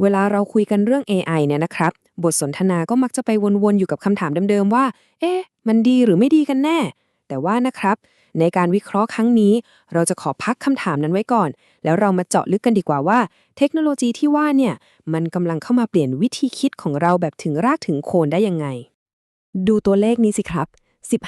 เวลาเราคุยกันเรื่อง AI เนี่ยนะครับ บทสนทนาก็มักจะไปวนๆ อยู่กับคำถามเดิมๆ ว่า เอ๊ะ มันดีหรือไม่ดีกันแน่ แต่ว่านะครับ ในการวิเคราะห์ครั้งนี้ เราจะขอพักคำถามนั้นไว้ก่อน แล้วเรามาเจาะลึกกันดีกว่าว่า เทคโนโลยีที่ว่าเนี่ย มันกำลังเข้ามาเปลี่ยนวิธีคิดของเราแบบถึงรากถึงโคนได้ยังไง ดูตัวเลขนี้สิครับ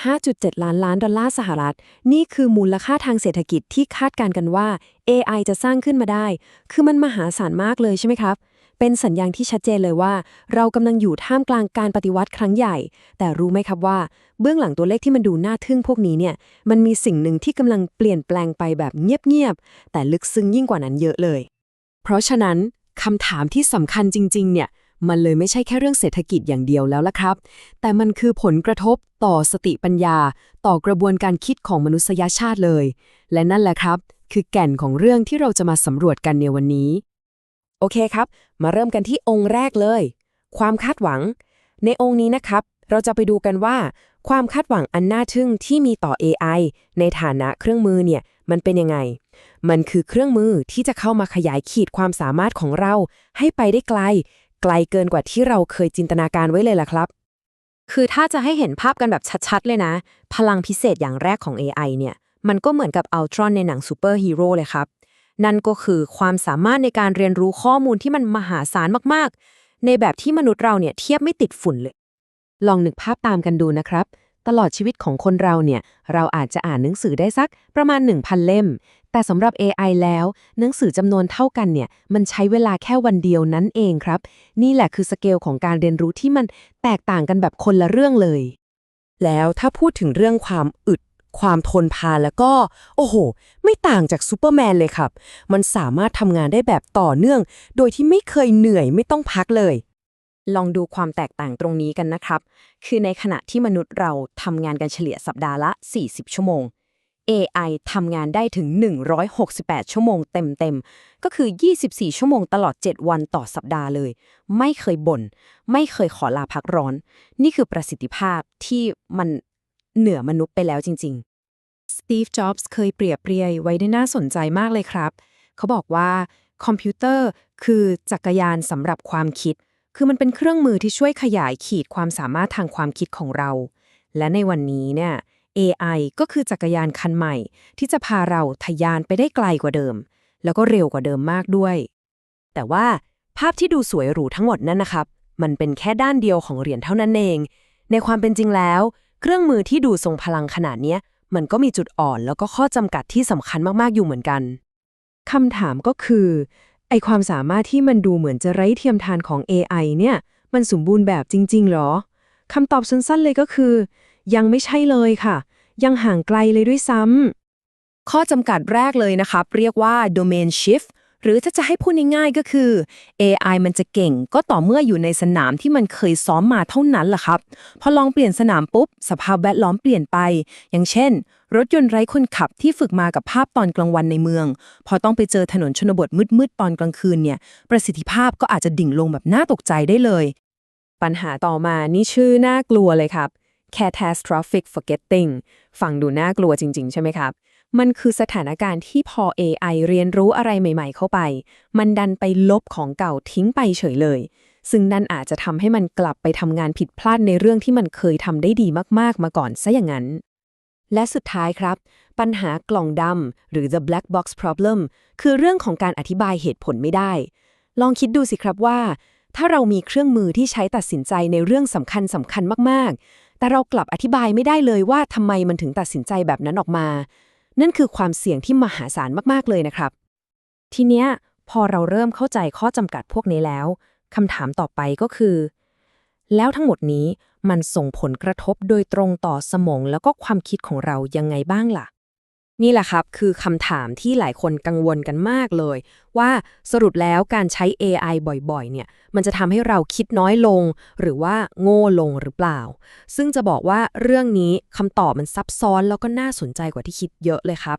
15.7 ล้านล้านดอลลาร์สหรัฐ นี่คือมูลค่าทางเศรษฐกิจที่คาดการณ์กันว่า AI จะสร้างขึ้นมาได้ คือมันมหาศาลมากเลยใช่ไหมครับ เป็นสัญญาณที่ชัดเจนเลยว่า เรากำลังอยู่ท่ามกลางการปฏิวัติครั้งใหญ่ แต่รู้ไหมครับว่า เบื้องหลังตัวเลขที่มันดูน่าทึ่งพวกนี้เนี่ยมันมีสิ่งหนึ่งที่กำลังเปลี่ยนแปลงไปแบบเงียบๆแต่ลึกซึ้งยิ่งกว่านั้นเยอะเลย เพราะฉะนั้นคำถามที่สำคัญจริง ๆ เนี่ยมันเลยไม่ใช่แค่เรื่องเศรษฐกิจอย่างเดียวแล้วละครับ แต่มันคือผลกระทบต่อสติปัญญา ต่อกระบวนการคิดของมนุษยชาติเลย และนั่นแหละครับ คือแก่นของเรื่องที่เราจะมาสำรวจกันในวันนี้ โอเคครับ มาเริ่มกันที่องค์แรกเลย ความคาดหวัง ในองค์นี้นะครับ เราจะไปดูกันว่า ความคาดหวังอันน่าทึ่งที่มีต่อ AI ในฐานะเครื่องมือเนี่ยมันเป็นยังไง มันคือเครื่องมือที่จะเข้ามาขยายขีดความสามารถของเรา ให้ไปได้ไกล ไกลเกินกว่าที่เราเคยจินตนาการไว้เลยล่ะครับ คือถ้าจะให้เห็นภาพกันแบบชัดๆ เลยนะ พลังพิเศษอย่างแรกของ AI เนี่ย มันก็เหมือนกับอัลตรอนในหนังซูเปอร์ฮีโร่เลยครับ นั่นก็คือความสามารถในการเรียนรู้ข้อมูลที่มันมหาศาลมากๆ ในแบบที่มนุษย์เราเนี่ยเทียบไม่ติดฝุ่นเลย ลองนึกภาพตามกันดูนะครับ ตลอดชีวิตของคนเราเนี่ย เราอาจจะอ่านหนังสือได้สักประมาณ 1,000 เล่ม แต่สำหรับ AI แล้ว หนังสือจำนวนเท่ากันเนี่ย มันใช้เวลาแค่วันเดียวนั้นเองครับ นี่แหละคือสเกลของการเรียนรู้ที่มันแตกต่างกันแบบคนละเรื่องเลย แล้วถ้าพูดถึงเรื่องความอึด ความทนพานแล้วก็ โอ้โห ไม่ต่างจากซูเปอร์แมนเลยครับ มันสามารถทำงานได้แบบต่อเนื่อง โดยที่ไม่เคยเหนื่อยไม่ต้องพักเลย ลองดูความแตกต่างตรงนี้กันนะครับ คือในขณะที่มนุษย์เราทำงานกันเฉลี่ยสัปดาห์ละ 40 ชั่วโมง AI ทำงานได้ถึง 168 ชั่วโมงเต็มๆ ก็คือ 24 ชั่วโมงตลอด 7 วันต่อสัปดาห์เลย ไม่เคยบน่น ไม่เคยขอลาพักร้อน นี่คือประสิทธิภาพที่มันเหนือมนุษย์ไปแล้วจริงๆ ตีฟ จ็อบส์เคยเปรียบเปรยไว้ได้น่าสนใจมากเลยครับ เขาบอกว่าคอมพิวเตอร์คือจักรยานสำหรับความคิด คือมันเป็นเครื่องมือที่ช่วยขยายขีดความสามารถทางความคิดของเรา และในวันนี้เนี่ย AI ก็คือจักรยานคันใหม่ ที่จะพาเราทะยานไปได้ไกลกว่าเดิม แล้วก็เร็วกว่าเดิมมากด้วย แต่ว่าภาพที่ดูสวยหรูทั้งหมดนั่นนะครับ มันเป็นแค่ด้านเดียวของเหรียญเท่านั้นเอง ในความเป็นจริงแล้ว เครื่องมือที่ดูทรงพลังขนาดนี้ มันก็มีจุดอ่อนแล้วก็ข้อจำกัดที่สำคัญมากๆอยู่เหมือนกันคำถามก็คือไอความสามารถที่มันดูเหมือนจะไร้เทียมทานของ AI เนี่ย มันสมบูรณ์แบบจริง ๆ หรอคำตอบสั้นๆเลยก็คือ ยังไม่ใช่เลยค่ะ ยังห่างไกลเลยด้วยซ้ำข้อจำกัดแรกเลยนะครับ เรียกว่า domain shift หรือถ้าจะให้พูดง่ายๆก็คือ AI มันจะเก่งก็ต่อเมื่ออยู่ในสนามที่มันเคยซ้อมมาเท่านั้นแหละครับ พอลองเปลี่ยนสนามปุ๊บ สภาพแวดล้อมเปลี่ยนไป อย่างเช่น รถยนต์ไร้คนขับที่ฝึกมากับภาพตอนกลางวันในเมือง พอต้องไปเจอถนนชนบทมืดๆตอนกลางคืนเนี่ย ประสิทธิภาพก็อาจจะดิ่งลงแบบน่าตกใจได้เลย ปัญหาต่อมานี่ชื่อน่ากลัวเลยครับ catastrophic forgetting ฟังดูน่ากลัวจริง ๆ ใช่ไหมครับ มันคือสถานการณ์ที่พอ AI เรียนรู้อะไรใหม่ ๆ เข้าไป มันดันไปลบของเก่าทิ้งไปเฉยเลย ซึ่งนั่นอาจจะทำให้มันกลับไปทำงานผิดพลาดในเรื่องที่มันเคยทำได้ดีมากๆ มาก่อนซะอย่างนั้น และสุดท้ายครับ ปัญหากล่องดำหรือ the black box problem คือเรื่องของการอธิบายเหตุผลไม่ได้ ลองคิดดูสิครับว่า ถ้าเรามีเครื่องมือที่ใช้ตัดสินใจในเรื่องสำคัญสำคัญมากๆ แต่เรากลับอธิบายไม่ได้เลยว่าทำไมมันถึงตัดสินใจแบบนั้นออกมา นั่นคือความเสี่ยงที่มหาศาลมากๆเลยนะครับ ทีเนี้ยพอเราเริ่มเข้าใจข้อจำกัดพวกนี้แล้วคำถามต่อไปก็คือ แล้วทั้งหมดนี้มันส่งผลกระทบโดยตรงต่อสมองแล้วก็ความคิดของเรายังไงบ้างล่ะ นี่แหละครับคือคำถามที่หลายคนกังวลกันมากเลย ว่าสรุปแล้วการใช้ AI บ่อยๆ เนี่ย มันจะทำให้เราคิดน้อยลง หรือว่าโง่ลงหรือเปล่า ซึ่งจะบอกว่าเรื่องนี้คำตอบมันซับซ้อนแล้วก็น่าสนใจกว่าที่คิดเยอะเลยครับ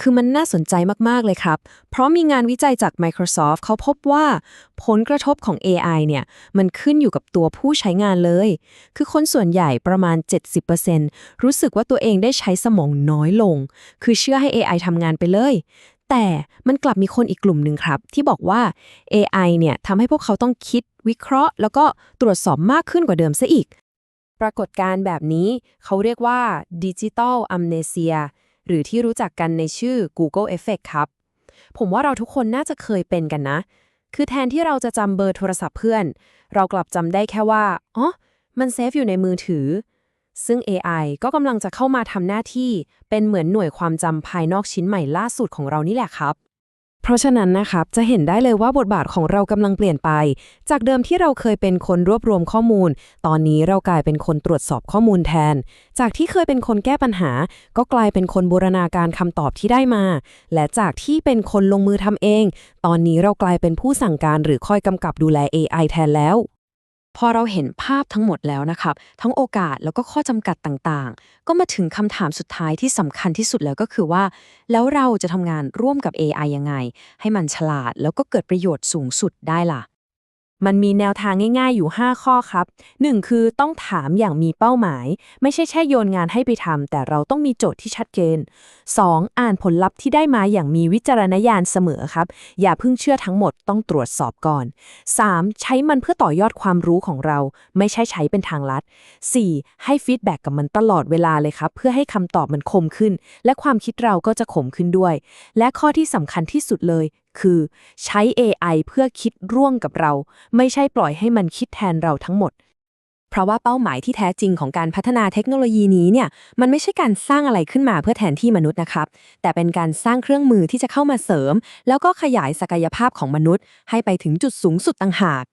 คือมันน่าสนใจมาก ๆ เลยครับ เพราะมีงานวิจัยจาก Microsoft เขาพบว่า ผลกระทบของ AI เนี่ย มันขึ้นอยู่กับตัวผู้ใช้งานเลย คือคนส่วนใหญ่ประมาณ 70%รู้สึกว่าตัวเองได้ใช้สมองน้อยลง คือเชื่อให้ AI ทำงานไปเลย แต่มันกลับมีคนอีกกลุ่มหนึ่งครับ ที่บอกว่า AI เนี่ยทำให้พวกเขาต้องคิด วิเคราะห์ แล้วก็ตรวจสอบมากขึ้นกว่าเดิมซะอีก ปรากฏการณ์แบบนี้เขาเรียกว่า Digital Amnesia หรือที่รู้จักกันในชื่อ Google Effect ครับ ผมว่าเราทุกคนน่าจะเคยเป็นกันนะ คือแทนที่เราจะจำเบอร์โทรศัพท์เพื่อน เรากลับจำได้แค่ว่าอ๋อมันเซฟอยู่ในมือถือ ซึ่ง AI ก็กำลังจะเข้ามาทำหน้าที่เป็นเหมือนหน่วยความจำภายนอกชิ้นใหม่ล่าสุดของเรานี่แหละครับ เพราะฉะนั้นนะครับจะเห็นได้เลยว่าบทบาทของเรากำลังเปลี่ยนไป จากเดิมที่เราเคยเป็นคนรวบรวมข้อมูล ตอนนี้เรากลายเป็นคนตรวจสอบข้อมูลแทน จากที่เคยเป็นคนแก้ปัญหา ก็กลายเป็นคนบูรณาการคำตอบที่ได้มา และจากที่เป็นคนลงมือทำเอง ตอนนี้เรากลายเป็นผู้สั่งการหรือคอยกำกับดูแล AI แทนแล้ว พอเราเห็นภาพทั้งหมดแล้วนะครับ ทั้งโอกาสแล้วก็ข้อจำกัดต่างๆ ก็มาถึงคำถามสุดท้ายที่สำคัญที่สุดแล้วก็คือว่า แล้วเราจะทำงานร่วมกับ AI ยังไง ให้มันฉลาดแล้วก็เกิดประโยชน์สูงสุดได้ล่ะ มันมีแนวทางง่ายๆอยู่ 5 ข้อครับ 1. คือต้องถามอย่างมีเป้าหมาย ไม่ใช่แค่โยนงานให้ไปทำแต่เราต้องมีโจทย์ที่ชัดเจน 2. อ่านผลลัพธ์ที่ได้มาอย่างมีวิจารณญาณเสมอครับ อย่าเพิ่งเชื่อทั้งหมดต้องตรวจสอบก่อน 3. ใช้มันเพื่อต่อยอดความรู้ของเรา ไม่ใช่ใช้เป็นทางลัด 4. ให้ฟีดแบ็กกับมันตลอดเวลาเลยครับ เพื่อให้คำตอบมันคมขึ้น และความคิดเราก็จะคมขึ้นด้วย และข้อที่สำคัญที่สุดเลย คือใช้ AI เพื่อคิดร่วมกับเรา ไม่ใช่ปล่อยให้มันคิดแทนเราทั้งหมด เพราะว่าเป้าหมายที่แท้จริงของการพัฒนาเทคโนโลยีนี้เนี่ย มันไม่ใช่การสร้างอะไรขึ้นมาเพื่อแทนที่มนุษย์นะครับ แต่เป็นการสร้างเครื่องมือที่จะเข้ามาเสริม แล้วก็ขยายศักยภาพของมนุษย์ ให้ไปถึงจุดสูงสุดต่างหาก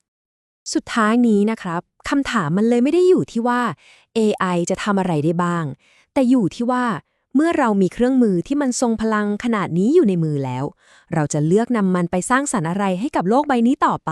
สุดท้ายนี้นะครับคำถามมันเลยไม่ได้อยู่ที่ว่า AI จะทำอะไรได้บ้าง แต่อยู่ที่ว่า เมื่อเรามีเครื่องมือที่มันทรงพลังขนาดนี้อยู่ในมือแล้ว เราจะเลือกนำมันไปสร้างสรรค์อะไรให้กับโลกใบนี้ต่อไป